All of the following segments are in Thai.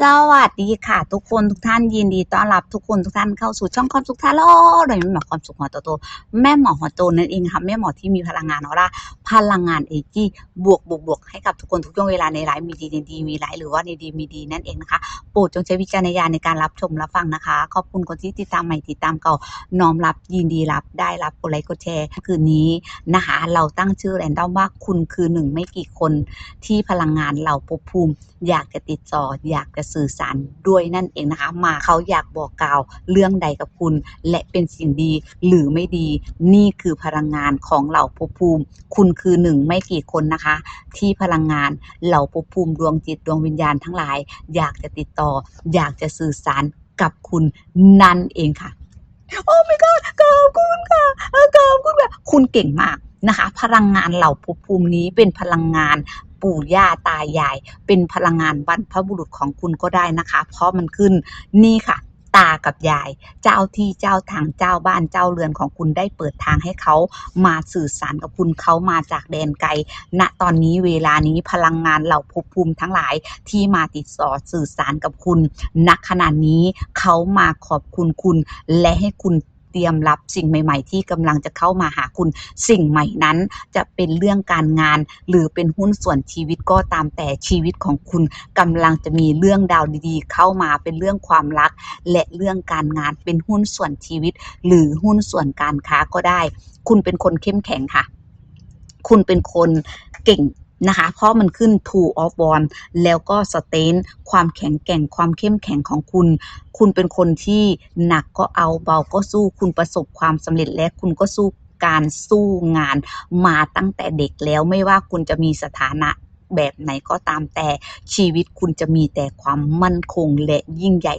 สวัสดีค่ะ ทุกคนทุกท่านยินดีต้อนรับทุกคนทุกท่านเข้าสู่ช่องความสุขทาโร่โดยแม่หมอความสุขหัวโตแม่หมอหัวโตนั่นเองค่ะแม่หมอที่มีพลังงานออร่าพลังงานเอจี้บวกบวกบวกให้กับทุกคนทุกช่วงเวลาในไลฟ์มีดีในดีมีไลฟ์หรือว่าในดีมีดีนั่นเองนะคะโปรดจงใช้วิจารณญาณในการรับชมรับฟังนะคะ ขอบคุณคนที่ติดตามใหม่ติดตามเก่าน้อมรับยินดีรับได้รับกดไลค์กดแชร์คืนนี้นะคะ เราตั้งชื่อแรนดอมว่าคุณคือหนึ่งไม่กี่คนที่พลังงานเหล่าภพภูมิ อยากจะติดต่ออยากจะสื่อสารด้วยนั่นเองนะคะ มาเขาอยากบอกกล่าวเรื่องใดกับคุณ และเป็นสิ่งดีหรือไม่ดี นี่คือพลังงานของเหล่าภพภูมิ คุณคือหนึ่งไม่กี่คนนะคะ ที่พลังงานเหล่าภพภูมิดวงจิตดวงวิญญาณทั้งหลาย อยากจะติดต่อ อยากจะสื่อสารกับคุณนั่นเองค่ะโอ้ my god ขอบคุณค่ะเออขอบคุณค่ะ คุณเก่งมากนะคะ พลังงานเหล่าภพภูมินี้เป็นพลังงาน ปู่ย่าตายาย เป็นพลังงานบรรพบุรุษของคุณก็ได้นะคะ เพราะมันขึ้นนี่ค่ะตากับยาย เจ้าที่เจ้าทางเจ้าบ้านเจ้าเรือนของคุณได้เปิดทางให้เขามาสื่อสารกับคุณเขามาจากแดนไกล ณตอนนี้เวลานี้พลังงานเหล่าภพภูมิทั้งหลายที่มาติดต่อสื่อสารกับคุณณขณะนี้เขามาขอบคุณคุณและให้คุณ เตรียมรับสิ่งใหม่ๆ ที่กำลังจะเข้ามาหาคุณสิ่งใหม่นั้น จะเป็นเรื่องการงาน หรือเป็นหุ้นส่วนชีวิตก็ตามแต่ชีวิตของคุณกำลังจะมีเรื่องดาวดีๆ เข้ามาเป็นเรื่องความรัก และเรื่องการงานเป็นหุ้นส่วนชีวิต หรือหุ้นส่วนการค้าก็ได้ คุณเป็นคนเข้มแข็งค่ะ คุณเป็นคนเก่ง นะคะ เพราะมันขึ้น two of one แล้วก็ stain ความแข็งแกร่งความเข้มแข็งของคุณ คุณเป็นคนที่หนักก็เอาเบาก็สู้คุณประสบความสำเร็จและคุณก็สู้การสู้งานมาตั้งแต่เด็กแล้วไม่ว่าคุณจะมีสถานะแบบไหนก็ตามแต่ชีวิตคุณจะมีแต่ความมั่นคงและยิ่งใหญ่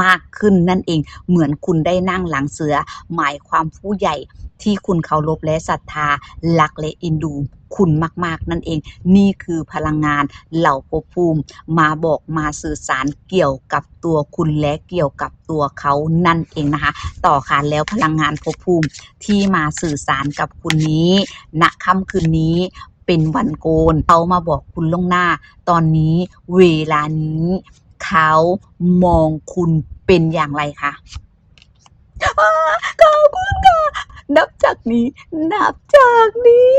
มากขึ้นนั่นเองเหมือนคุณได้นั่งหลังเสือ หมายความผู้ใหญ่ ที่คุณเคารพและศรัทธารักและเอินดูคุณมาก ๆ นั่นเอง นี่คือพลังงานเหล่าภพภูมิ มาบอกมาสื่อสารเกี่ยวกับตัวคุณและเกี่ยวกับตัวเขานั่นเองนะคะ ต่อค่ะแล้วพลังงานภพภูมิที่มาสื่อสารกับคุณนี้ณค่ำคืนนี้เป็นวันโกนเขามาบอกคุณล่วงหน้า ตอนนี้เวลานี้เขามองคุณเป็นอย่างไรคะอ่าขอบคุณค่ะ นับจากนี้ นับจากนี้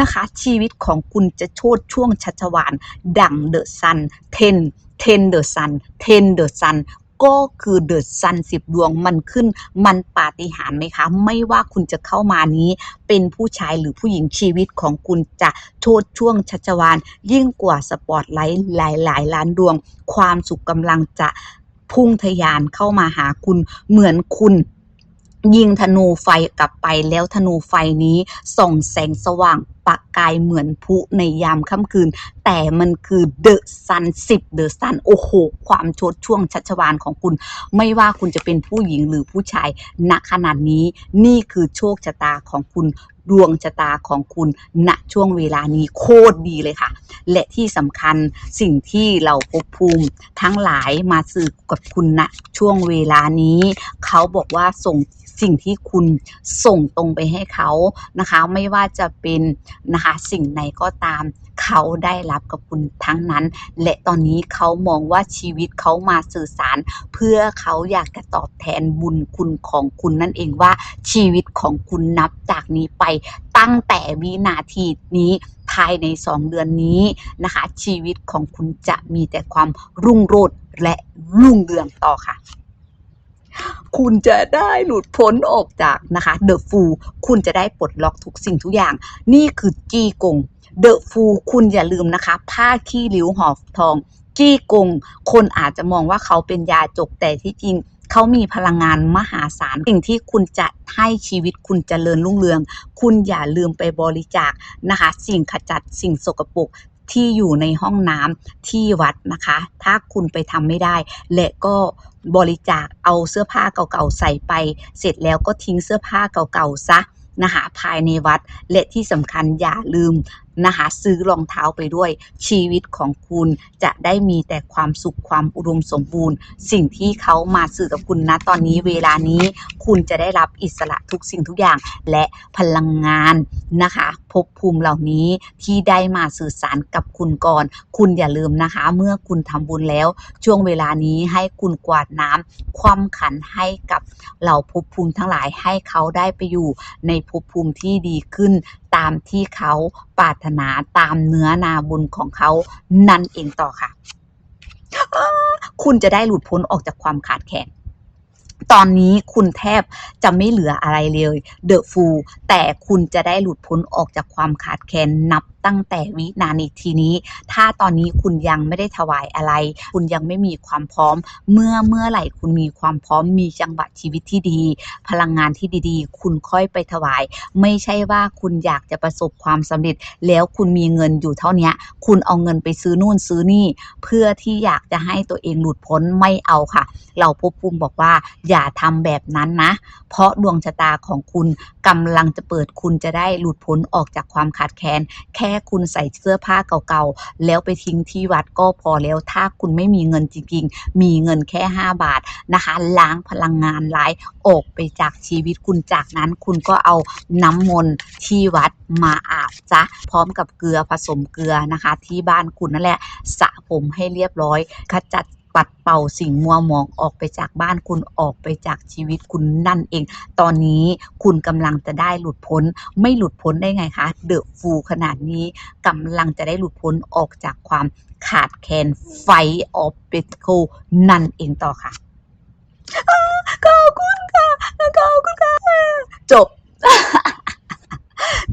นะคะ ชีวิตของคุณจะโชดช่วงชัชวานดังเดอะซันเทนเทนเดอะซันเทนเดอะซันก็คือเดอะซันสิบดวงมันขึ้นมันปาฏิหาริย์ไหมคะ ไม่ว่าคุณจะเข้ามานี้เป็นผู้ชายหรือผู้หญิงชีวิตของคุณจะโชดช่วงชัชวานยิ่งกว่าสปอตไลท์หลายหลายล้านดวง ความสุขกำลังจะพุ่งทะยานเข้ามาหาคุณเหมือนคุณ ยิงธนูไฟกลับไปแล้วธนูไฟนี้ส่องแสงสว่าง ประกายเหมือนพลุในยามค่ำคืน แต่มันคือเดอะซันสิบเดอะซันโอ้โห ความชดช่วงชัชวานของคุณ ไม่ว่าคุณจะเป็นผู้หญิงหรือผู้ชายณขนาดนี้นี่คือโชคชะตาของคุณดวงชะตาของคุณณช่วงเวลานี้โคตรดีเลยค่ะ และที่สำคัญสิ่งที่เราภพภูมิทั้งหลายมาสื่อกับคุณณช่วงเวลานี้ เขาบอกว่าส่งสิ่งที่คุณส่งตรงไปให้เขานะคะ ไม่ว่าจะเป็นนะคะ สิ่งไหนก็ตามเขาได้รับกับคุณทั้งนั้น และตอนนี้เขามองว่าชีวิตเขามาสื่อสาร เพื่อเขาอยากจะตอบแทนบุญคุณของคุณนั่นเองว่าชีวิตของคุณนับจากนี้ไปตั้งแต่วินาทีนี้ภายในสองเดือนนี้นะคะ ชีวิตของคุณจะมีแต่ความรุ่งโรจน์และรุ่งเรืองต่อค่ะ คุณจะได้หลุดพ้นออกจากนะคะเดอะฟูคุณจะได้ปลดล็อกทุกสิ่งทุกอย่าง นี่คือจี้กงเดอะฟูคุณอย่าลืมนะคะ ผ้าขี้ริ้วหอบทอง จี้กง คนอาจจะมองว่าเขาเป็นยาจกแต่ที่จริงเขามีพลังงานมหาศาล สิ่งที่คุณจะให้ชีวิตคุณจเจริญรุ่งเรือง คุณอย่าลืมไปบริจาคนะคะ สิ่งขจัดสิ่งสกปรก ที่อยู่ในห้องน้ำที่วัดนะคะ ถ้าคุณไปทำไม่ได้ และก็บริจาคเอาเสื้อผ้าเก่าๆใส่ไป เสร็จแล้วก็ทิ้งเสื้อผ้าเก่าๆซะนะคะภายในวัดและที่สำคัญอย่าลืมนะคะ ซื้อรองเท้าไปด้วย ชีวิตของคุณจะได้มีแต่ความสุขความอุดมสมบูรณ์ สิ่งที่เขามาสื่อกับคุณนะตอนนี้เวลานี้คุณจะได้รับอิสระทุกสิ่งทุกอย่างและพลังงานนะคะภพภูมิเหล่านี้ที่ได้มาสื่อสารกับคุณก่อน คุณอย่าลืมนะคะ เมื่อคุณทำบุญแล้ว ช่วงเวลานี้ให้คุณกวาดน้ำคว่ำขันให้กับเหล่าภพภูมิทั้งหลายให้เขาได้ไปอยู่ในภพภูมิที่ดีขึ้น ตามที่เขาปรารถนาตามเนื้อนาบุญของเขานั่นเองต่อค่ะ คุณจะได้หลุดพ้นออกจากความขาดแคลนตอนนี้คุณแทบจะไม่เหลืออะไรเลยเดอะฟูแต่คุณจะได้หลุดพ้นออกจากความขาดแคลนนับตั้งแต่วินาทีนี้ ถ้าตอนนี้คุณยังไม่ได้ถวายอะไร คุณยังไม่มีความพร้อม เมื่อเมื่อไหร่คุณมีความพร้อมมีจังหวะชีวิตที่ดี พลังงานที่ดีๆ คุณค่อยไปถวาย ไม่ใช่ว่าคุณอยากจะประสบความสำเร็จ แล้วคุณมีเงินอยู่เท่านี้คุณเอาเงินไปซื้อนู่นซื้อนี่ เพื่อที่อยากจะให้ตัวเองหลุดพ้นไม่เอาค่ะ เราภพภูมิบอกว่าอย่าทำแบบนั้นนะ เพราะดวงชะตาของคุณกำลังจะเปิดคุณจะได้หลุดพ้นออกจากความขาดแคลนแค่ค่คุณใส่เสื้อผ้าเก่าๆ แล้วไปทิ้งที่วัดก็พอแล้วถ้าคุณไม่มีเงินจริงๆ มีเงินแค่ 5 บาทนะคะ ล้างพลังงานร้ายออกไปจากชีวิตคุณจากนั้นคุณก็เอาน้ำมนต์ที่วัดมาอาบซะพร้อมกับเกลือผสมเกลือนะคะ ที่บ้านคุณนั่นแหละสระผมให้เรียบร้อยขจัด ปัดเป่าสิ่งมัวหมองออกไปจากบ้านคุณออกไปจากชีวิตคุณนั่นเอง ตอนนี้คุณกำลังจะได้หลุดพ้น ไม่หลุดพ้นได้ไงคะเดอะฟูขนาดนี้กำลังจะได้หลุดพ้นออกจากความขาดแคลนไฟออฟเปโคนั่นเองต่อค่ะขอบคุณค่ะขอบคุณค่ะจบ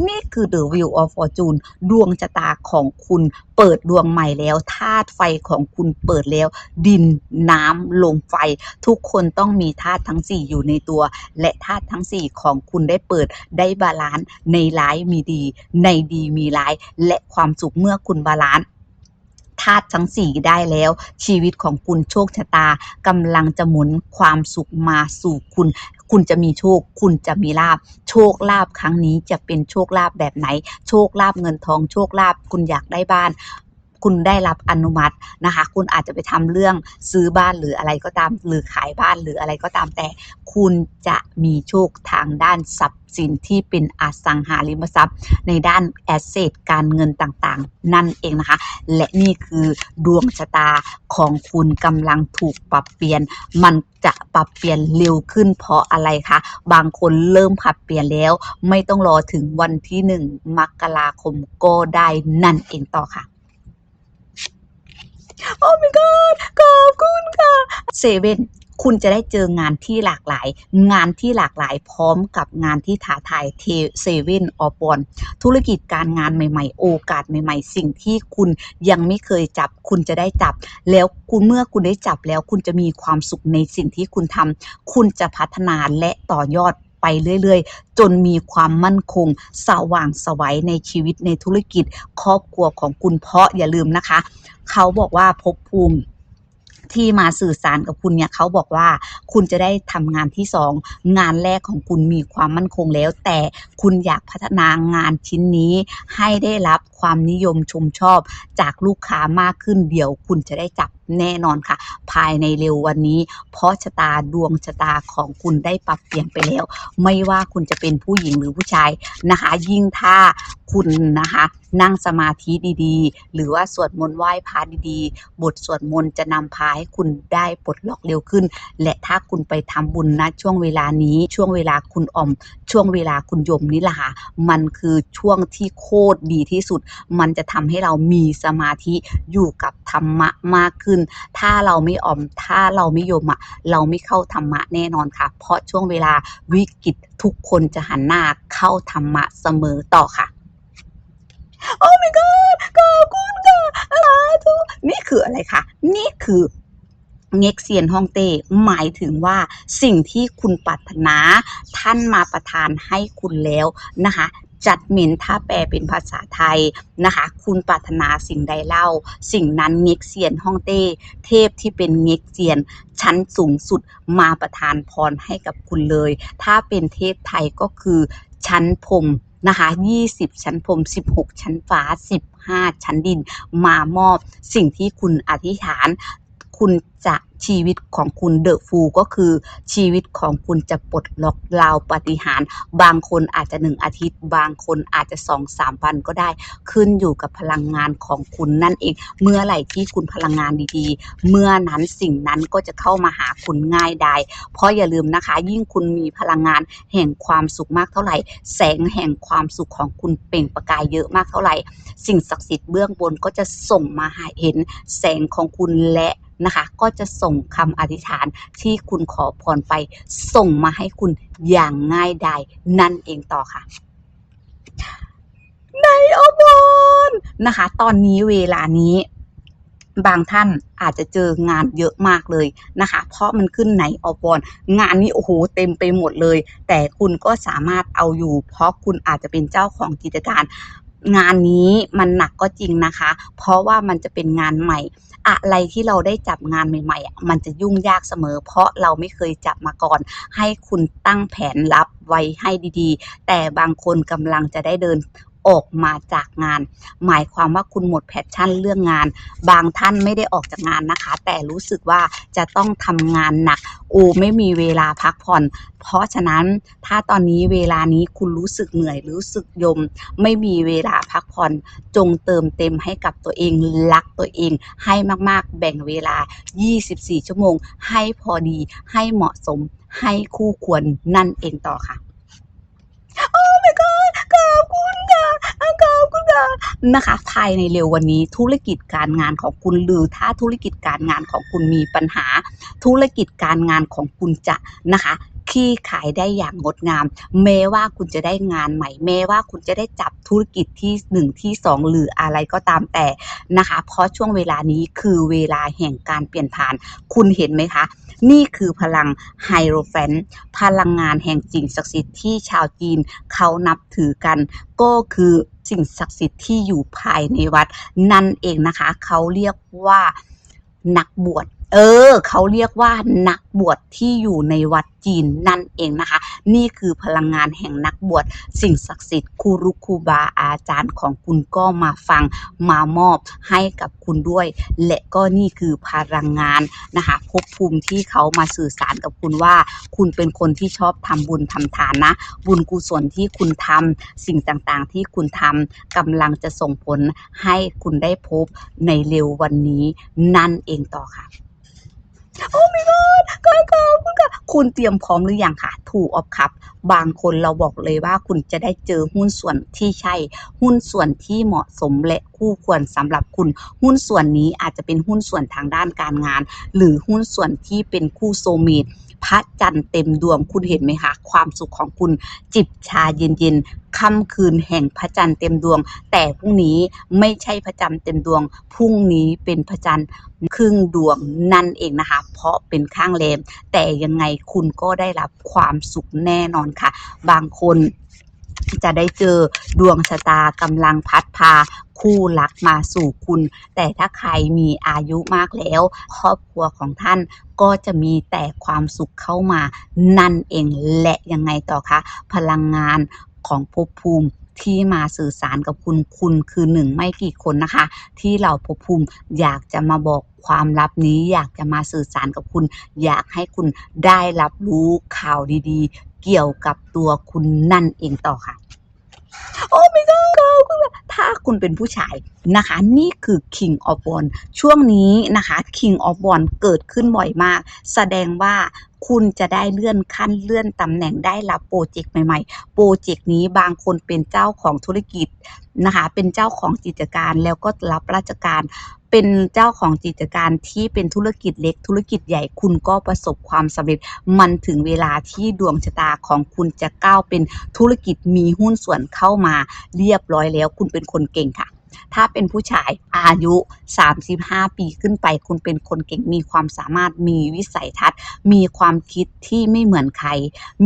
นี่คือ The Wheel of Fortune ดวงชะตาของคุณเปิดดวงใหม่แล้วธาตุไฟของคุณเปิดแล้ว ดินน้ำลมไฟ ทุกคนต้องมีธาตุทั้ง 4 อยู่ในตัว และธาตุทั้ง 4 ของคุณได้เปิดได้บาลานซ์ในร้ายมีดี ในดีมีร้าย และความสุขเมื่อคุณบาลานซ์ธาตุทั้ง4ได้แล้ว ชีวิตของคุณโชคชะตากำลังจะหมุนความสุขมาสู่คุณ คุณจะมีโชค คุณจะมีลาบ โชคลาบครั้งนี้จะเป็นโชคลาบแบบไหน โชคลาบเงินทอง โชคลาบคุณอยากได้บ้าน คุณได้รับอนุมัตินะคะ คุณอาจจะไปทำเรื่องซื้อบ้านหรืออะไรก็ตาม หรือขายบ้านหรืออะไรก็ตามแต่ คุณจะมีโชคทางด้านทรัพย์สินที่เป็นอสังหาริมทรัพย์ ในด้านแอสเซทการเงินต่างๆ นั่นเองนะคะ และนี่คือดวงชะตาของคุณกำลังถูกปรับเปลี่ยน มันจะปรับเปลี่ยนเร็วขึ้นเพราะอะไรคะบางคนเริ่มปรับเปลี่ยนแล้ว ไม่ต้องรอถึงวันที่หนึ่งมกราคมก็ได้นั่นเองต่อค่ะ โอ้ my god ขอบคุณค่ะเซเว่นคุณจะได้เจองานที่หลากหลาย งานที่หลากหลายพร้อมกับงานที่ท้าทายเทเซเว่นออปอนธุรกิจการงานใหม่ ๆ โอกาสใหม่ ๆ สิ่งที่คุณยังไม่เคยจับ คุณจะได้จับ แล้วคุณเมื่อคุณได้จับแล้วคุณจะมีความสุขในสิ่งที่คุณทำคุณจะพัฒนาและต่อยอด ไปเรื่อยๆ จนมีความมั่นคง สว่างสวัยในชีวิตในธุรกิจ ครอบครัวของคุณเพราะอย่าลืมนะคะ เขาบอกว่าภพภูมิที่มาสื่อสารกับคุณเนี่ยเขาบอกว่าคุณจะได้ทำงานที่สองงานแรกของคุณมีความมั่นคงแล้ว แต่คุณอยากพัฒนางานชิ้นนี้ให้ได้รับความนิยมชมชอบจากลูกค้ามากขึ้นเดี๋ยวคุณจะได้จับแน่นอนค่ะ ภายในเร็ววันนี้ เพราะชะตาดวงชะตาของคุณได้ปรับเปลี่ยนไปแล้ว ไม่ว่าคุณจะเป็นผู้หญิงหรือผู้ชายนะคะ ยิ่งถ้าคุณนะคะ นั่งสมาธิดีๆ หรือว่าสวดมนต์ไหว้พระดีๆ บทสวดมนต์จะนำพาให้คุณได้ปลดล็อกเร็วขึ้น และถ้าคุณไปทำบุญนะช่วงเวลานี้ช่วงเวลาคุณออม ช่วงเวลาคุณยมนี่แหละค่ะมันคือช่วงที่โคตรดีที่สุดมันจะทำให้เรามีสมาธิอยู่กับธรรมะมากขึ้น ถ้าเราไม่ออม ถ้าเราไม่ยมอะเราไม่เข้าธรรมะแน่นอนค่ะ เพราะช่วงเวลาวิกฤตทุกคนจะหันหน้าเข้าธรรมะเสมอต่อค่ะ โอ้ my god ขอบคุณค่ะสาธุนี่คืออะไรคะ นี่คือเง็กเซียนฮ่องเต้หมายถึงว่าสิ่งที่คุณปรารถนาท่านมาประทานให้คุณแล้วนะคะ จัดเมนถ้าแปลเป็นภาษาไทยนะคะ คุณปรารถนาสิ่งใดเล่า สิ่งนั้นเง็กเซียนฮ่องเต้ เทพที่เป็นเง็กเซียน ชั้นสูงสุดมาประทานพรให้กับคุณเลย ถ้าเป็นเทพไทยก็คือชั้นพรมนะคะ20 ชั้นพรม 16 ชั้นฟ้า 15 ชั้นดิน มามอบสิ่งที่คุณอธิษฐาน คุณจะชีวิตของคุณเดอะฟูก็คือชีวิตของคุณจะปลดล็อกราวปฏิหารบางคนอาจจะหนึ่งอาทิตย์ บางคนอาจจะสองสามวันก็ได้ ขึ้นอยู่กับพลังงานของคุณนั่นเอง เมื่อไหร่ที่คุณพลังงานดีๆ เมื่อนั้นสิ่งนั้นก็จะเข้ามาหาคุณง่ายได้ เพราะอย่าลืมนะคะ ยิ่งคุณมีพลังงานแห่งความสุขมากเท่าไหร่ แสงแห่งความสุขของคุณเปล่งประกายเยอะมากเท่าไหร่ สิ่งศักดิ์สิทธิ์เบื้องบนก็จะส่งมาห้เห็นแสงของคุณและ นะคะ ก็จะส่งคำอธิษฐานที่คุณขอพรไปส่งมาให้คุณอย่างง่ายดายนั่นเองต่อค่ะในอบอนนะคะ ตอนนี้เวลานี้บางท่านอาจจะเจองานเยอะมากเลยนะคะ เพราะมันขึ้นในอปอนงานนี้โอ้โหเต็มไปหมดเลย แต่คุณก็สามารถเอาอยู่ เพราะคุณอาจจะเป็นเจ้าของกิจการ งานนี้มันหนักก็จริงนะคะ เพราะว่ามันจะเป็นงานใหม่ อะไรที่เราได้จับงานใหม่ๆอะมันจะยุ่งยากเสมอ เพราะเราไม่เคยจับมาก่อน ให้คุณตั้งแผนรับไว้ให้ดีๆ แต่บางคนกำลังจะได้เดิน ออกมาจากงาน หมายความว่าคุณหมดแพชชั่นเรื่องงาน บางท่านไม่ได้ออกจากงานนะคะ แต่รู้สึกว่าจะต้องทำงานหนักโอ้ไม่มีเวลาพักผ่อน เพราะฉะนั้นถ้าตอนนี้เวลานี้คุณรู้สึกเหนื่อยรู้สึกยม ไม่มีเวลาพักผ่อนจงเติมเต็มให้กับตัวเองรักตัวเอง ให้มากๆ แบ่งเวลา 24 ชั่วโมง ให้พอดีให้เหมาะสมให้คู่ควรนั่นเองต่อค่ะ โอ้ my god ขอบคุณค่ะ ขอบคุณค่ะนะคะ ภายในเร็ววันนี้ธุรกิจการงานของคุณหรือถ้าธุรกิจการงานของคุณมีปัญหา ธุรกิจการงานของคุณจะนะคะขี้ขายได้อย่างงดงาม แม้ว่าคุณจะได้งานใหม่ แม้ว่าคุณจะได้จับธุรกิจที่หนึ่งที่สองหรืออะไรก็ตามแต่นะคะ เพราะช่วงเวลานี้คือเวลาแห่งการเปลี่ยนผ่าน คุณเห็นไหมคะ นี่คือพลังไฮโรแฟนพลังงานแห่งสิ่งศักดิ์สิทธิ์ที่ชาวจีนเขานับถือกัน ก็คือ สิ่งศักดิ์สิทธิ์ที่อยู่ภายในวัดนั่นเองนะคะ เขาเรียกว่านักบวชเออ เขาเรียกว่านักบวชที่อยู่ในวัด จีนนั่นเองนะคะ นี่คือพลังงานแห่งนักบวชสิ่งศักดิ์สิทธิ์ครูรุครูบาอาจารย์ของคุณก็มาฟังมามอบให้กับคุณด้วย และก็นี่คือพลังงานนะคะภพภูมิที่เขามาสื่อสารกับคุณว่า คุณเป็นคนที่ชอบทำบุญทำทานนะ บุญกุศลที่คุณทำสิ่งต่างๆ ที่คุณทำกำลังจะส่งผลให้คุณได้พบในเร็ววันนี้นั่นเองต่อค่ะ โอ้ my god ขอบคุณค่ะคุณเตรียมพร้อมหรือยังคะถูกออฟครับ บางคนเราบอกเลยว่าคุณจะได้เจอหุ้นส่วนที่ใช่ หุ้นส่วนที่เหมาะสมและคู่ควรสำหรับคุณ หุ้นส่วนนี้อาจจะเป็นหุ้นส่วนทางด้านการงาน หรือหุ้นส่วนที่เป็นคู่โซเมต พระจันทร์เต็มดวงคุณเห็นไหมคะความสุขของคุณจิบชาเย็นๆค่ำคืนแห่งพระจันทร์เต็มดวง แต่พรุ่งนี้ไม่ใช่พระจันทร์เต็มดวงพรุ่งนี้เป็นพระจันทร์ครึ่งดวงนั่นเองนะคะ เพราะเป็นข้างเลมแต่ยังไงคุณก็ได้รับความสุขแน่นอนค่ะ บางคน จะได้เจอดวงชะตากำลังพัดพาคู่รักมาสู่คุณ แต่ถ้าใครมีอายุมากแล้ว ครอบครัวของท่านก็จะมีแต่ความสุขเข้ามานั่นเองและยังไงต่อคะ พลังงานของภพภูมิที่มาสื่อสารกับคุณคุณคือหนึ่งไม่กี่คนนะคะ ที่เราภพภูมิอยากจะมาบอกความลับนี้อยากจะมาสื่อสารกับคุณ อยากให้คุณได้รับรู้ข่าวดีๆ เกี่ยวกับตัวคุณนั่นเองต่อค่ะ โอ้ไม่ก็คุณถ้าคุณเป็นผู้ชายนะคะ นี่คือ King of w a n d ช่วงนี้นะคะ King of w a n d เกิดขึ้นบ่อยมาก แสดงว่าคุณจะได้เลื่อนขั้นเลื่อนตำแหน่งได้รับโปรเจกต์ใหม่ๆ โปรเจกต์นี้บางคนเป็นเจ้าของธุรกิจนะคะ เป็นเจ้าของกิจการแล้วก็รับราชการ เป็นเจ้าของกิจการที่เป็นธุรกิจเล็ก ธุรกิจใหญ่คุณก็ประสบความสำเร็จ มันถึงเวลาที่ดวงชะตาของคุณจะก้าวเป็นธุรกิจมีหุ้นส่วนเข้ามาเรียบร้อยแล้ว คุณเป็นคนเก่งค่ะ ถ้าเป็นผู้ชายอายุ 35 ปีขึ้นไป คุณเป็นคนเก่งมีความสามารถมีวิสัยทัศน์ มีความคิดที่ไม่เหมือนใคร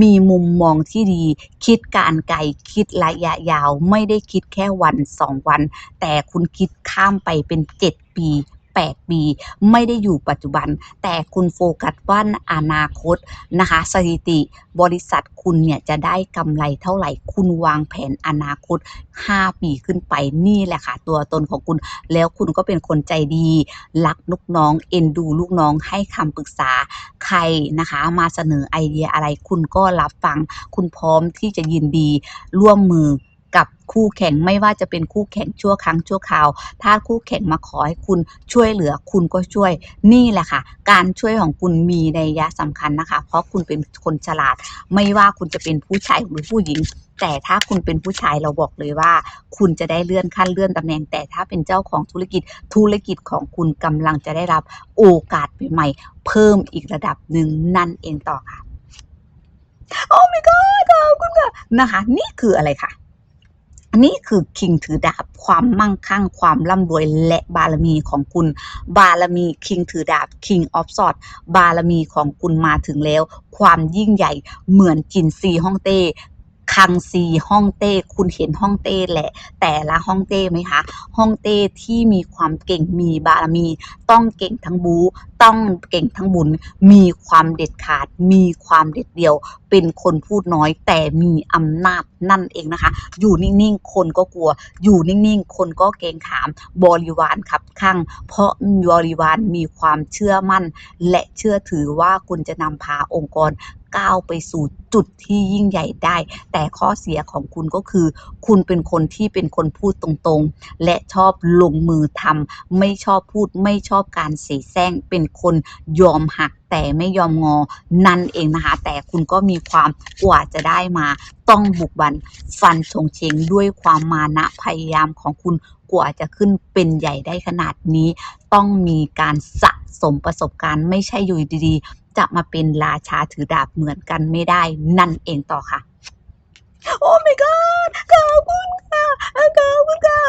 มีมุมมองที่ดี คิดการไกลคิดระยะยาว ไม่ได้คิดแค่วันสองวัน แต่คุณคิดข้ามไปเป็น 7 ปี 8 ปี ไม่ได้อยู่ปัจจุบัน แต่คุณโฟกัสว่าอนาคตนะคะ สถิติบริษัทคุณเนี่ยจะได้กำไรเท่าไหร่ คุณวางแผนอนาคต 5 ปีขึ้นไปนี่แหละค่ะ ตัวตนของคุณ แล้วคุณก็เป็นคนใจดี รักลูกน้อง เอ็นดูลูกน้องให้คำปรึกษาใครนะคะ มาเสนอไอเดียอะไรคุณก็รับฟัง คุณพร้อมที่จะยินดีร่วมมือ กับคู่แข่งไม่ว่าจะเป็นคู่แข่งชั่วครั้งชั่วคราว ถ้าคู่แข่งมาขอให้คุณช่วยเหลือคุณก็ช่วย นี่แหละค่ะ การช่วยของคุณมีในยะสำคัญนะคะ เพราะคุณเป็นคนฉลาด ไม่ว่าคุณจะเป็นผู้ชายหรือผู้หญิง แต่ถ้าคุณเป็นผู้ชายเราบอกเลยว่า คุณจะได้เลื่อนขั้นเลื่อนตำแหน่ง แต่ถ้าเป็นเจ้าของธุรกิจธุรกิจของคุณกำลังจะได้รับโอกาสใหม่ๆเพิ่มอีกระดับหนึ่งนั่นเองต่อค่ะโอ้ my god ขอบคุณค่ะนะคะ นี่คืออะไรคะ นี่คือคิงถือดาบความมั่งคั่งความร่ำรวยและบารมีของคุณ บารมีคิงถือดาบ King of s w o r d บารมีของคุณมาถึงแล้ว ความยิ่งใหญ่เหมือนจินซีฮ่องเต้ คังซีฮ่องเต้คุณเห็นฮ่องเต้แหละ แต่ละฮ่องเต้ไหมคะฮ่องเต้ที่มีความเก่งมีบารมี ต้องเก่งทั้งบูต้องเก่งทั้งบุญ มีความเด็ดขาด มีความเด็ดเดี่ยว เป็นคนพูดน้อยแต่มีอำนาจนั่นเองนะคะ อยู่นิ่งๆ คนก็กลัว อยู่นิ่งๆ คนก็เกรงขาม บริวารขับข้าง เพราะบริวารมีความเชื่อมั่น และเชื่อถือว่าคุณจะนำพาองค์กร ก้าวไปสู่จุดที่ยิ่งใหญ่ได้ แต่ข้อเสียของคุณก็คือ คุณเป็นคนที่เป็นคนพูดตรงๆ และชอบลงมือทำไม่ชอบพูดไม่ชอบการเสแสร้งเป็นคนยอมหักแต่ไม่ยอมงอนั่นเองนะคะ แต่คุณก็มีความกว่าจะได้มา ต้องบุกบันฟันชงเชงด้วยความมานะพยายามของคุณกว่าจะขึ้นเป็นใหญ่ได้ขนาดนี้ ต้องมีการสะสมประสบการณ์ไม่ใช่อยู่ดีๆ จะมาเป็นราชาถือดาบเหมือนกันไม่ได้นั่นเองต่อค่ะ โอ้ my god ขอบคุณค่ะขอบคุณค่ะ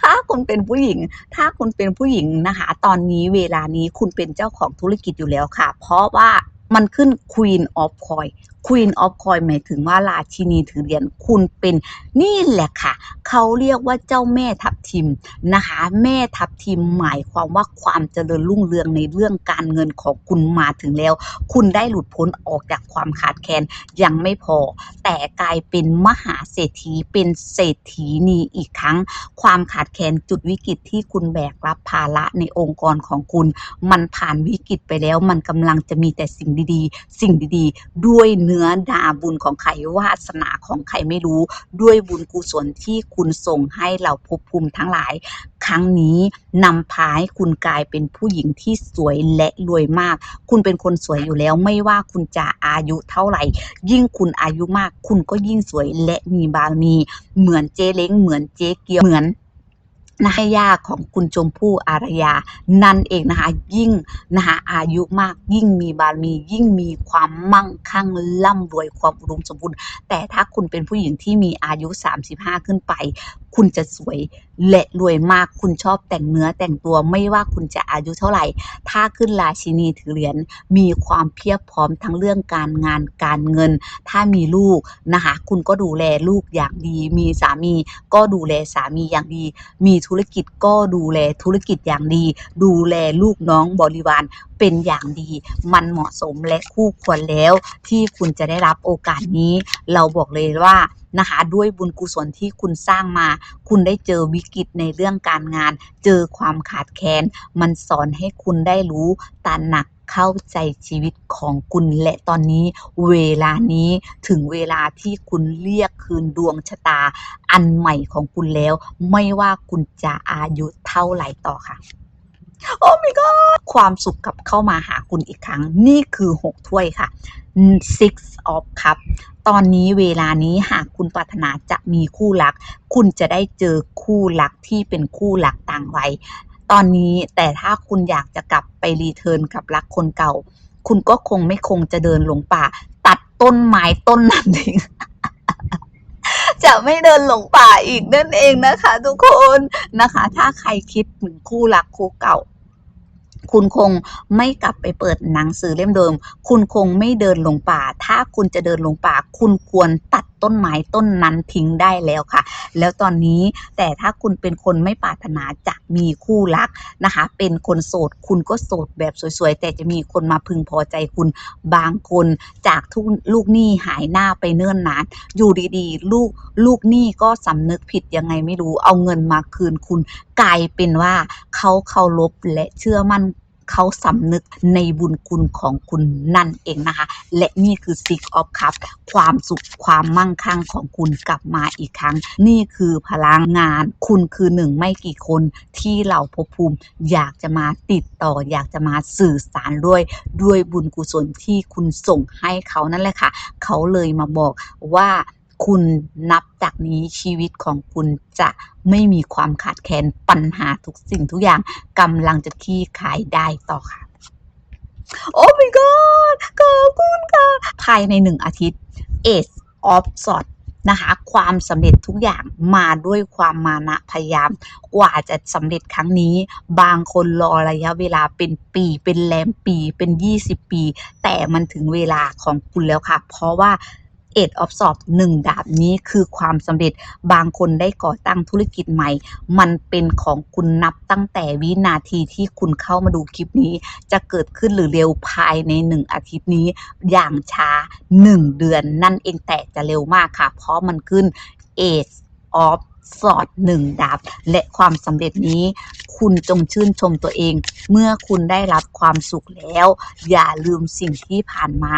ถ้าคุณเป็นผู้หญิง ถ้าคุณเป็นผู้หญิงนะคะ ตอนนี้เวลานี้คุณเป็นเจ้าของธุรกิจอยู่แล้วค่ะ เพราะว่า มันขึ้น Queen of Coin Queen of Coin หมายถึงว่าราชินีถือเหรียญคุณเป็นนี่แหละค่ะ เขาเรียกว่าเจ้าแม่ทับทิมนะคะ แม่ทับทิมหมายความว่าความเจริญรุ่งเรืองในเรื่องการเงินของคุณมาถึงแล้ว คุณได้หลุดพ้นออกจากความขาดแคลนยังไม่พอ แต่กลายเป็นมหาเศรษฐีเป็นเศรษฐีนีอีกครั้ง ความขาดแคลนจุดวิกฤตที่คุณแบกรับภาระในองค์กรของคุณ มันผ่านวิกฤตไปแล้วมันกำลังจะมีแต่สิ่งดีๆ สิ่งดีๆ ด้วยเนื้อดาบุญของใครวาสนาของใครไม่รู้ ด้วยบุญกุศลที่คุณส่งให้เราภพภูมิทั้งหลาย ครั้งนี้นำพาให้คุณกลายเป็นผู้หญิงที่สวยและรวยมาก คุณเป็นคนสวยอยู่แล้วไม่ว่าคุณจะอายุเท่าไหร่ ยิ่งคุณอายุมาก คุณก็ยิ่งสวยและมีบารมี เหมือนเจเล้งเหมือนเจเกียวเหมือน นายยาของคุณชมพู่อารยา นั่นเองนะคะยิ่งนะคะอายุมากยิ่งมีบารมี ยิ่งมีความมั่งคั่งร่ำรวยความอุดมสมบูรณ์ แต่ถ้าคุณเป็นผู้หญิงที่มีอายุ 35 ขึ้นไปคุณจะสวยและรวยมากคุณชอบแต่งเนื้อแต่งตัวไม่ว่าคุณจะอายุเท่าไหร่ ถ้าขึ้นราชินีถือเหรียญมีความเพียบพร้อมทั้งเรื่องการงานการเงิน ถ้ามีลูกนะคะคุณก็ดูแลลูกอย่างดี มีสามีก็ดูแลสามีอย่างดี มีธุรกิจก็ดูแลธุรกิจอย่างดี ดูแลลูกน้องบริวารเป็นอย่างดี มันเหมาะสมและคู่ควรแล้วที่คุณจะได้รับโอกาสนี้ เราบอกเลยว่านะคะ ด้วยบุญกุศลที่คุณสร้างมา คุณได้เจอวิกฤตในเรื่องการงาน เจอความขาดแคลนมันสอนให้คุณได้รู้ตระหนักเข้าใจชีวิตของคุณและตอนนี้ เวลานี้ถึงเวลาที่คุณเรียกคืนดวงชะตา อันใหม่ของคุณแล้ว ไม่ว่าคุณจะอายุเท่าไหร่ต่อค่ะโอ้ my god ความสุขกลับเข้ามาหาคุณอีกครั้ง นี่คือ 6 ถ้วยค่ะ six of cup ตอนนี้เวลานี้หากคุณปรารถนาจะมีคู่รัก คุณจะได้เจอคู่รักที่เป็นคู่รักต่างวัย ตอนนี้แต่ถ้าคุณอยากจะกลับไปรีเทิร์นกับรักคนเก่า คุณก็คงไม่คงจะเดินหลงป่า ตัดต้นไม้ต้นนั้นทิ้งจะไม่เดินหลงป่าอีกนั่นเองนะคะ ทุกคนนะคะ ถ้าใครคิดถึงคู่รักคู่เก่า คุณคงไม่กลับไปเปิดหนังสือเล่มเดิม คุณคงไม่เดินลงป่า ถ้าคุณจะเดินลงป่า คุณควรตัดต้นไม้ต้นนั้นทิ้งได้แล้วค่ะ แล้วตอนนี้แต่ถ้าคุณเป็นคนไม่ปรารถนาจะมีคู่รักนะคะ เป็นคนโสด คุณก็โสดแบบสวยๆ แต่จะมีคนมาพึงพอใจคุณบางคนจากทุกลูกหนี้หายหน้าไปเนิ่นนาน อยู่ดีๆ ลูกลูกหนี้ก็สำนึกผิดยังไงไม่รู้ เอาเงินมาคืนคุณ กลายเป็นว่าเขาเคารพและเชื่อมั่น เขาสำนึกในบุญคุณของคุณนั่นเองนะคะ และนี่คือ Six of Cups ความสุขความมั่งคั่งของคุณกลับมาอีกครั้ง นี่คือพลังงาน คุณคือหนึ่งไม่กี่คนที่เราภพภูมิ อยากจะมาติดต่อ อยากจะมาสื่อสารด้วย ด้วยบุญกุศลที่คุณส่งให้เขานั่นแหละค่ะ เขาเลยมาบอกว่า คุณนับจากนี้ชีวิตของคุณจะไม่มีความขาดแคลนปัญหาทุกสิ่งทุกอย่างกำลังจะคลี่คลายได้ต่อค่ะ โอ้ my god ขอบคุณค่ะ ภายในหนึ่งอาทิตย์ Ace of Swords นะคะความสำเร็จทุกอย่างมาด้วยความมานะพยายาม กว่าจะสำเร็จครั้งนี้ บางคนรอระยะเวลาเป็นปีเป็นแรมปีเป็น 20 ปี แต่มันถึงเวลาของคุณแล้วค่ะ เพราะว่า เอ็ดออฟสอบหนึ่งดาบนี้คือความสำเร็จบางคนได้ก่อตั้งธุรกิจใหม่ มันเป็นของคุณนับตั้งแต่วินาทีที่คุณเข้ามาดูคลิปนี้ จะเกิดขึ้นหรือเร็วภายในหนึ่งอาทิตย์นี้อย่างช้าหนึ่งเดือนนั่นเองแต่จะเร็วมากค่ะ เพราะมันขึ้นเอ็ดออฟ สอดหนึ่งดาบ และความสำเร็จนี้ คุณจงชื่นชมตัวเอง เมื่อคุณได้รับความสุขแล้ว อย่าลืมสิ่งที่ผ่านมา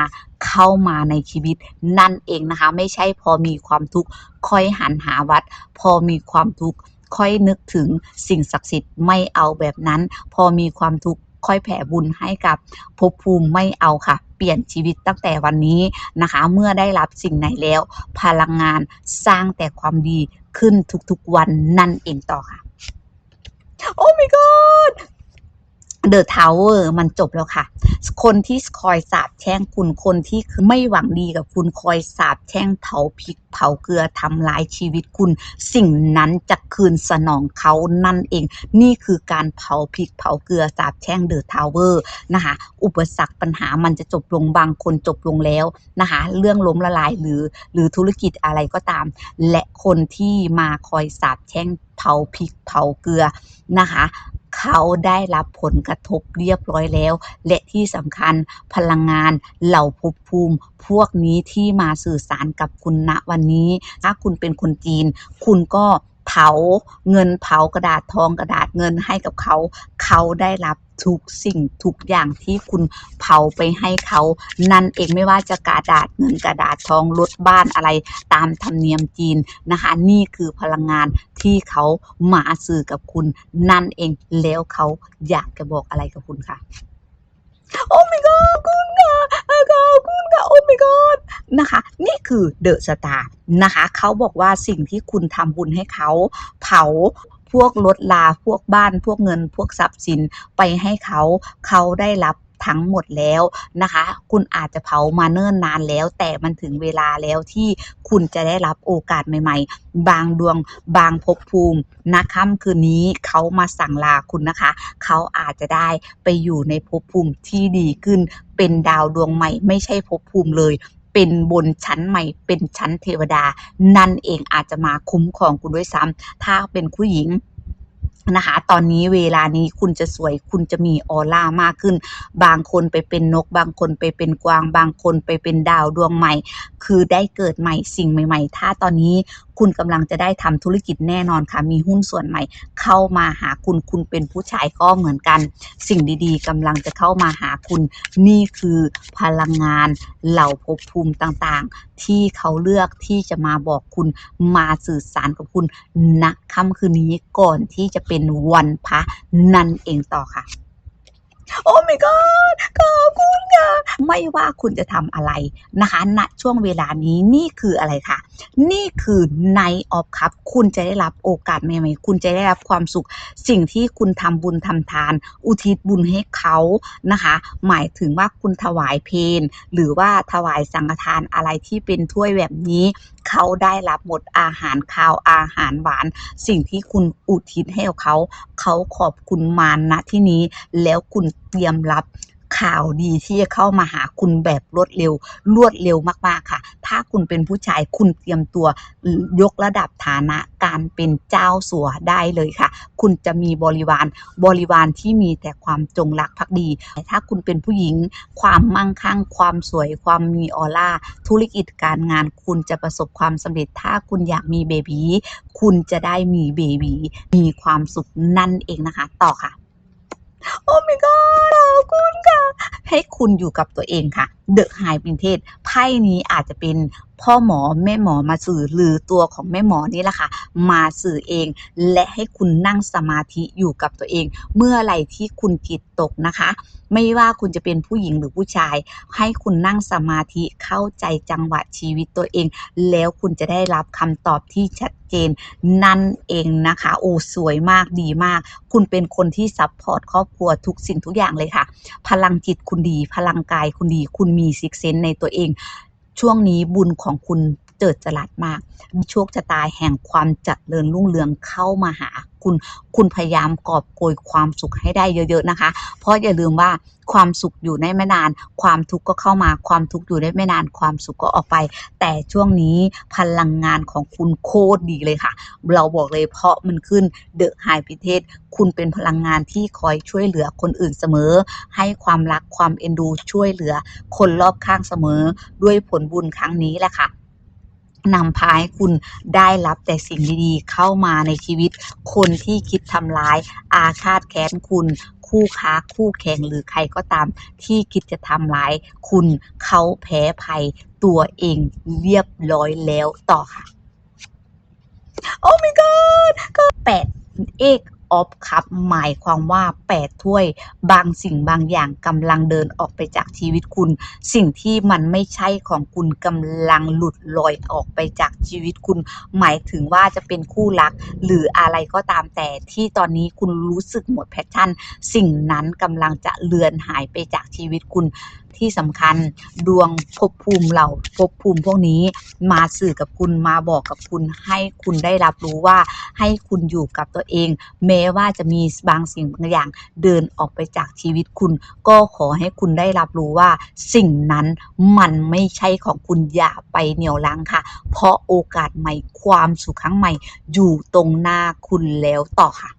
เข้ามาในชีวิตนั่นเองนะคะ ไม่ใช่พอมีความทุกข์ค่อยหันหาวัด พอมีความทุกข์ค่อยนึกถึงสิ่งศักดิ์สิทธิ์ไม่เอาแบบนั้น พอมีความทุกข์ค่อยแผ่บุญให้กับภพภูมิไม่เอาค่ะ เปลี่ยนชีวิตตั้งแต่วันนี้นะคะ เมื่อได้รับสิ่งไหนแล้ว พลังงานสร้างแต่ความดี ขึ้นทุกๆวันนั่นเองต่อค่ะ โอ้ my god The Tower มันจบแล้วค่ะ คนที่คอยสาบแช่งคุณคนที่คือไม่หวังดีกับคุณคอยสาบแช่งเผาพริกเผาเกลือทำร้ายชีวิตคุณ สิ่งนั้นจะคืนสนองเขานั่นเอง นี่คือการเผาพริกเผาเกลือสาบแช่ง The Tower นะคะอุปสรรคปัญหามันจะจบลงบางคนจบลงแล้วนะคะเรื่องล้มละลายหรือ หรือธุรกิจอะไรก็ตาม และคนที่มาคอยสาบแช่งเผาพริกเผาเกลือนะคะ เขาได้รับผลกระทบเรียบร้อยแล้ว และที่สำคัญพลังงานเหล่าภพภูมิ พวกนี้ที่มาสื่อสารกับคุณณวันนี้ ถ้าคุณเป็นคนจีน คุณก็ เผาเงินเผากระดาษทองกระดาษเงินให้กับเขา เขาได้รับทุกสิ่งทุกอย่างที่คุณเผาไปให้เขา นั่นเองไม่ว่าจะกระดาษเงินกระดาษทองรถบ้านอะไรตามธรรมเนียมจีนนะคะ นี่คือพลังงานที่เขามาสื่อกับคุณ นั่นเองแล้วเขาอยากจะบอกอะไรกับคุณค่ะ โอ้ my god คุณค่ะ ขอบคุณค่ะโอ้ my god นะคะ นี่คือเดอะสตาร์นะคะเขาบอกว่าสิ่งที่คุณทำบุญให้เขาเผาพวกรถลาพวกบ้าน พวกเงิน พวกทรัพย์สินไปให้เขาเขาได้รับ ทั้งหมดแล้วนะคะ คุณอาจจะเผามาเนิ่นนานแล้ว แต่มันถึงเวลาแล้วที่คุณจะได้รับโอกาสใหม่ ๆ บางดวงบางภพภูมินะค่ำคืนนี้เขามาสั่งลาคุณนะคะ เขาอาจจะได้ไปอยู่ในภพภูมิที่ดีขึ้น เป็นดาวดวงใหม่ ไม่ใช่ภพภูมิเลยเป็นบนชั้นใหม่เป็นชั้นเทวดา นั่นเองอาจจะมาคุ้มครองคุณด้วยซ้ำถ้าเป็นผู้หญิง นะคะ ตอนนี้เวลานี้คุณจะสวยคุณจะมีออร่ามากขึ้น บางคนไปเป็นนก บางคนไปเป็นกวาง บางคนไปเป็นดาวดวงใหม่ คือได้เกิดใหม่สิ่งใหม่ ๆ ถ้าตอนนี้ คุณกำลังจะได้ทำธุรกิจแน่นอนค่ะ มีหุ้นส่วนใหม่ เข้ามาหาคุณ คุณเป็นผู้ชายก็เหมือนกัน สิ่งดีๆกำลังจะเข้ามาหาคุณ นี่คือพลังงานเหล่าภพภูมิต่างๆ ที่เขาเลือกที่จะมาบอกคุณ มาสื่อสารกับคุณณค่ำคืนนี้ก่อนที่จะเป็นวันพระนั่นเองต่อค่ะ โอ้ my god ขอบคุณค่ะไม่ว่าคุณจะทำอะไรนะคะณช่วงเวลานี้นี่คืออะไรคะนี่คือ Night of Cup คุณจะได้รับโอกาสใหม่ๆคุณจะได้รับความสุข สิ่งที่คุณทำบุญทำทาน อุทิศบุญให้เขานะคะ หมายถึงว่าคุณถวายเพลหรือว่าถวายสังฆทานอะไรที่เป็นถ้วยแบบนี้ เขาได้รับหมดอาหารคาวอาหารหวาน สิ่งที่คุณอุทิศให้เขา เขาขอบคุณมาณที่นี้แล้วคุณ เตรียมรับข่าวดีที่จะเข้ามาหาคุณแบบรวดเร็ว รวดเร็วมากๆค่ะ ถ้าคุณเป็นผู้ชายคุณเตรียมตัวยกระดับฐานะการเป็นเจ้าสัวได้เลยค่ะ คุณจะมีบริวารบริวารที่มีแต่ความจงรักภักดี แต่ถ้าคุณเป็นผู้หญิง ความมั่งคั่ง ความสวย ความมีออร่า ธุรกิจการงาน คุณจะประสบความสำเร็จ ถ้าคุณอยากมีเบบีคุณจะได้มีเบบีมีความสุขนั่นเองนะคะ ต่อค่ะ โอ้ไม่ก็ขอบคุณค่ะ ให้คุณอยู่กับตัวเองค่ะ เดอะไฮเป็นเทศไพ่นี้อาจจะเป็น พ่อหมอแม่หมอมาสื่อหรือตัวของแม่หมอนี่แหละค่ะ มาสื่อเอง และให้คุณนั่งสมาธิอยู่กับตัวเอง เมื่อไหร่ที่คุณจิตตกนะคะ ไม่ว่าคุณจะเป็นผู้หญิงหรือผู้ชาย ให้คุณนั่งสมาธิเข้าใจจังหวะชีวิตตัวเอง แล้วคุณจะได้รับคำตอบที่ชัดเจนนั่นเองนะคะ โอ้สวยมากดีมาก คุณเป็นคนที่ซัพพอร์ตครอบครัวทุกสิ่งทุกอย่างเลยค่ะ พลังจิตคุณดี พลังกายคุณดี คุณมีซิกเซนในตัวเอง ช่วงนี้บุญของคุณ เจิดจรัสมากโชคชะตาแห่งความเจัดเริญรุ่งเรืองเข้ามาหาคุณคุณพยายามกอบโกยความสุขให้ได้เยอะๆนะคะ เพราะอย่าลืมว่าความสุขอยู่ได้ไม่นาน ความทุกข์ก็เข้ามาความทุกข์อยู่ได้ไม่นาน ความสุขก็ออกไป แต่ช่วงนี้พลังงานของคุณโคตรดีเลยค่ะ เราบอกเลยเพราะมันขึ้นเดอะไฮพิเทศคุณเป็นพลังงานที่คอยช่วยเหลือคนอื่นเสมอ ให้ความรักความเอ็นดูช่วยเหลือ คนรอบข้างเสมอ ด้วยผลบุญครั้งนี้แหละค่ะ นำพาให้คุณได้รับแต่สิ่งดีๆ เข้ามาในชีวิต คนที่คิดทำร้าย อาฆาตแค้นคุณ คู่ค้าคู่แข่งหรือใครก็ตาม ที่คิดจะทำร้าย คุณเขาแพ้ภัยตัวเองเรียบร้อยแล้วต่อค่ะ โอ้ my god ก็แปดเอก ออฟครับหมายความว่า 8 ถ้วย บางสิ่งบางอย่างกำลังเดินออกไปจากชีวิตคุณ สิ่งที่มันไม่ใช่ของคุณกำลังหลุดลอยออกไปจากชีวิตคุณ หมายถึงว่าจะเป็นคู่รัก หรืออะไรก็ตามแต่ที่ตอนนี้คุณรู้สึกหมดแพชชั่น สิ่งนั้นกำลังจะเลือนหายไปจากชีวิตคุณที่สำคัญดวงภพภูมิเหล่าภพภูมิพวกนี้มาสื่อกับคุณมาบอกกับคุณ ให้คุณได้รับรู้ว่าให้คุณอยู่กับตัวเอง แม้ว่าจะมีบางสิ่งบางอย่างเดินออกไปจากชีวิตคุณ ก็ขอให้คุณได้รับรู้ว่า สิ่งนั้นมันไม่ใช่ของคุณอย่าไปเหนี่ยวลังค่ะ เพราะโอกาสใหม่ความสุขครั้งใหม่อยู่ตรงหน้าคุณแล้วต่อค่ะ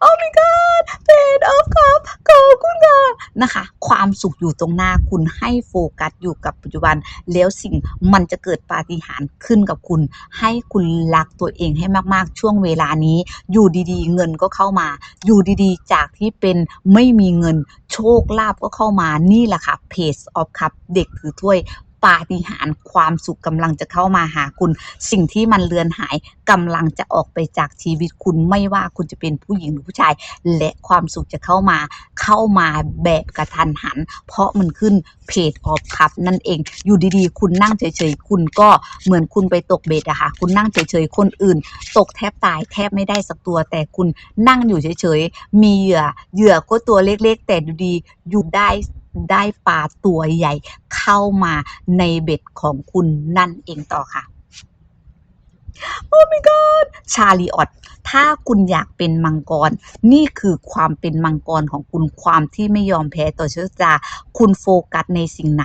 โอ้ my god เป็นออฟครับขอบคุณค่ะนะคะ ความสุขอยู่ตรงหน้าคุณให้โฟกัสอยู่กับปัจจุบัน แล้วสิ่งมันจะเกิดปาฏิหาริย์ขึ้นกับคุณ ให้คุณรักตัวเองให้มากๆ ช่วงเวลานี้ อยู่ดีๆ เงินก็เข้ามา อยู่ดีๆ จากที่เป็นไม่มีเงินโชคลาภก็เข้ามานี่แหละค่ะเพจออฟครับเด็กถือถ้วย ปาฏิหาริย์ความสุขกำลังจะเข้ามาหาคุณ สิ่งที่มันเลือนหายกำลังจะออกไปจากชีวิตคุณไม่ว่าคุณจะเป็นผู้หญิงหรือผู้ชาย และความสุขจะเข้ามาเข้ามาแบบกระทันหัน เพราะมันขึ้นเพจออฟคับนั่นเองอยู่ดีๆ คุณนั่งเฉยๆ คุณก็เหมือนคุณไปตกเบ็ดอะค่ะคุณนั่งเฉยๆ คนอื่น ตกแทบตายแทบไม่ได้สักตัว แต่คุณนั่งอยู่เฉยๆ มีเหยื่อเหยื่อก็ตัวเล็กๆ แต่ดูดีอยู่ได้ ได้ปลาตัวใหญ่เข้ามาในเบ็ดของคุณนั่นเองต่อค่ะ โอ้ my god ชาลีออด ถ้าคุณอยากเป็นมังกร นี่คือความเป็นมังกรของคุณความที่ไม่ยอมแพ้ต่อชื้อชาคุณโฟกัสในสิ่งไหน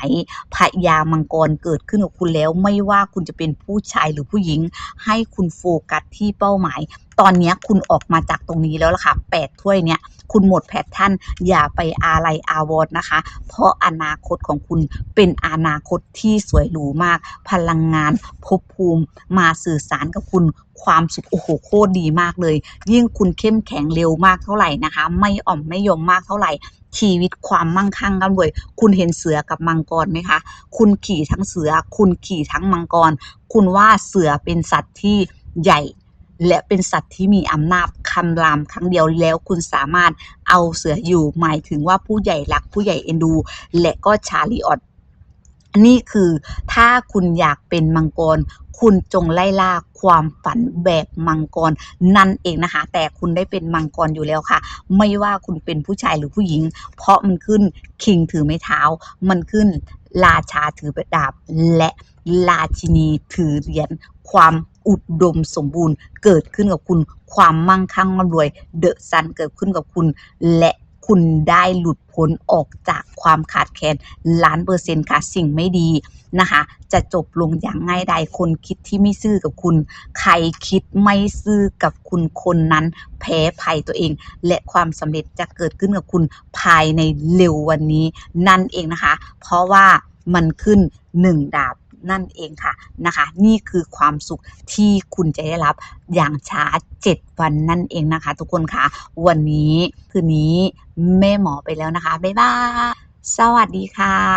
พญามังกรเกิดขึ้นกับคุณแล้ว ไม่ว่าคุณจะเป็นผู้ชายหรือผู้หญิง ให้คุณโฟกัสที่เป้าหมาย ตอนนี้คุณออกมาจากตรงนี้แล้วล่ะค่ะแปดถ้วยเนี้ยคุณหมดแพชชั่นอย่าไปอาลัยอาวรณ์นะคะ เพราะอนาคตของคุณเป็นอนาคตที่สวยหรูมาก พลังงานภพภูมิมาสื่อสารกับคุณ ความสุขโอ้โหโคตรดีมากเลย ยิ่งคุณเข้มแข็งเร็วมากเท่าไหร่นะคะ ไม่อ่อมไม่ยอมมากเท่าไหร่ชีวิตความมั่งคั่งร่ำรวย คุณเห็นเสือกับมังกรไหมคะ คุณขี่ทั้งเสือ คุณขี่ทั้งมังกร คุณว่าเสือเป็นสัตว์ที่ใหญ่ และเป็นสัตว์ที่มีอำนาจคำรามครั้งเดียวแล้วคุณสามารถเอาเสืออยู่ หมายถึงว่าผู้ใหญ่รักผู้ใหญ่เอ็นดู และก็ชาลีออตนี่คือถ้าคุณอยากเป็นมังกร คุณจงไล่ล่าความฝันแบบมังกรนั่นเองนะคะ แต่คุณได้เป็นมังกรอยู่แล้วค่ะ ไม่ว่าคุณเป็นผู้ชายหรือผู้หญิง เพราะมันขึ้นคิงถือไม้เท้า มันขึ้นราชาถือดาบและราชินีถือเหรียญความอุดมสมบูรณ์ เกิดขึ้นกับคุณ ความมั่งคั่งร่ำรวย เดอะซันเกิดขึ้นกับคุณ และ คุณได้หลุดพ้นออกจากความขาดแคลนล้านเปอร์เซ็นต์ค่ะ สิ่งไม่ดีนะคะ จะจบลงอย่างง่ายดายคนคิดที่ไม่ซื่อกับคุณ ใครคิดไม่ซื่อกับคุณคนนั้น แพ้ภัยตัวเอง และความสำเร็จจะเกิดขึ้นกับคุณภายในเร็ววันนี้ นั่นเองนะคะ เพราะว่ามันขึ้นหนึ่งดาบ นั่นเองค่ะนะคะ นี่คือความสุขที่คุณจะได้รับอย่างช้า 7 วันนั่นเองนะคะ ทุกคนค่ะ วันนี้คืนนี้แม่หมอไปแล้วนะคะ บ๊ายบาย สวัสดีค่ะ